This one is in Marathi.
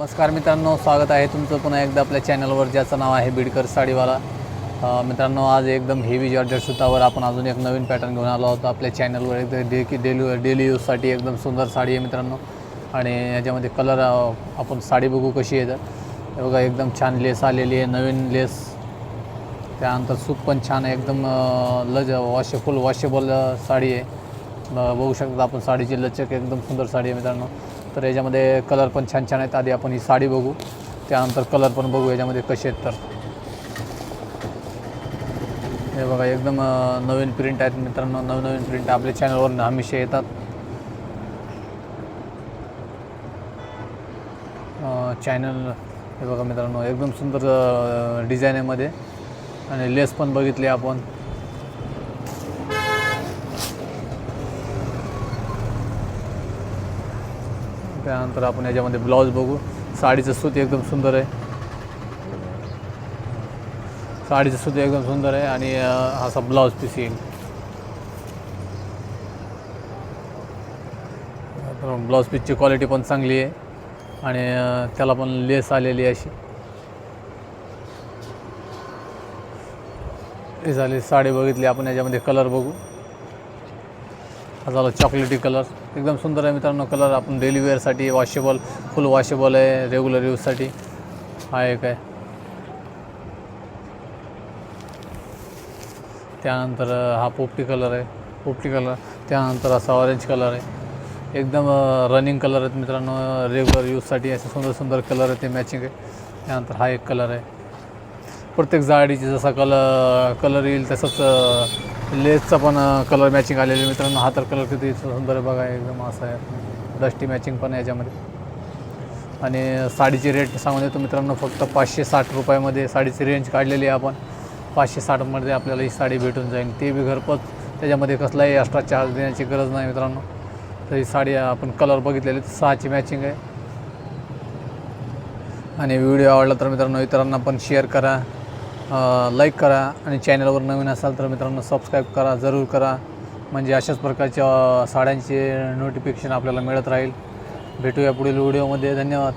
नमस्कार मित्रांनो स्वागत आहे तुमचं पुन्हा एकदा आपल्या चॅनलवर ज्याचं नाव आहे बीडकर साडीवाला. मित्रांनो आज एकदम हेवी जॉर्जर सुतावर आपण अजून एक नवीन पॅटर्न घेऊन आलो होतो आपल्या चॅनलवर एकदम डे की डेली डेली यूजसाठी एकदम सुंदर साडी आहे मित्रांनो. आणि याच्यामध्ये कलर आपण साडी बघू कशी आहे तर. बघा एकदम छान लेस आलेली आहे नवीन लेस त्यानंतर सूप पण छान आहे एकदम लज वॉशे फुल वॉशेबल साडी आहे. ब- बघू शकता आपण साडीची लचक एकदम सुंदर साडी आहे मित्रांनो. तर याच्यामध्ये कलर पण छान छान आहेत. आधी आपण ही साडी बघू. त्यानंतर कलर पण बघू याच्यामध्ये कसे आहेत तर. हे बघा एकदम नवीन प्रिंट आहेत मित्रांनो. नवीन नवीन प्रिंट आपल्या चॅनलवर हमेशा येतात. चॅनल हे बघा मित्रांनो एकदम सुंदर डिझाईन आहे मध्ये. आणि लेस पण बघितली आपण. त्यानंतर आपण याच्यामध्ये ब्लाऊज बघू. साडीचं सूत एकदम सुंदर आहे. साडीचं सूत एकदम सुंदर आहे आणि असा ब्लाऊज पीस येईल. ब्लाऊज पीसची क्वालिटी पण चांगली आहे. आणि त्याला पण लेस आलेली आहे अशी. हे झाली साडी बघितली आपण याच्यामध्ये कलर बघू. हा झाला चॉकलेटी कलर एकदम सुंदर आहे मित्रांनो कलर आपण डेली वेअरसाठी वॉशेबल फुल वॉशेबल आहे रेग्युलर यूजसाठी हा एक आहे. त्यानंतर हा पोपटी कलर आहे. पोपटी कलर त्यानंतर असा ऑरेंज कलर आहे. एकदम रनिंग कलर आहेत मित्रांनो. रेग्युलर यूजसाठी असे सुंदर सुंदर कलर आहे ते मॅचिंग आहे. त्यानंतर हा एक कलर आहे. प्रत्येक जाडीची जसा कलर कलर येईल तसंच लेसचा पण कलर मॅचिंग आलेली आहे मित्रांनो. हा तर कलर किती सुंदर बघा एकदम असा आहे. डस्टी मॅचिंग पण आहे याच्यामध्ये. आणि साडीची रेट सांगून देतो मित्रांनो फक्त पाचशे साठ रुपयामध्ये साडीची रेंज काढलेली आहे आपण. पाचशे साठमध्ये आपल्याला ही साडी भेटून जाईल. ते बी घरपोच. त्याच्यामध्ये कसलाही एक्स्ट्रा चार्ज देण्याची गरज नाही मित्रांनो. तर ही साडी आपण कलर बघितलेली सहाची मॅचिंग आहे. आणि व्हिडिओ आवडला तर मित्रांनो इतरांना पण शेअर करा. लाईक करा आणि चॅनलवर नवीन असाल तर मित्रांनो सबस्क्राईब करा जरूर करा. म्हणजे अशाच प्रकारच्या साड्यांचे नोटिफिकेशन आपल्याला मिळत राहील. भेटूया पुढील व्हिडिओमध्ये धन्यवाद.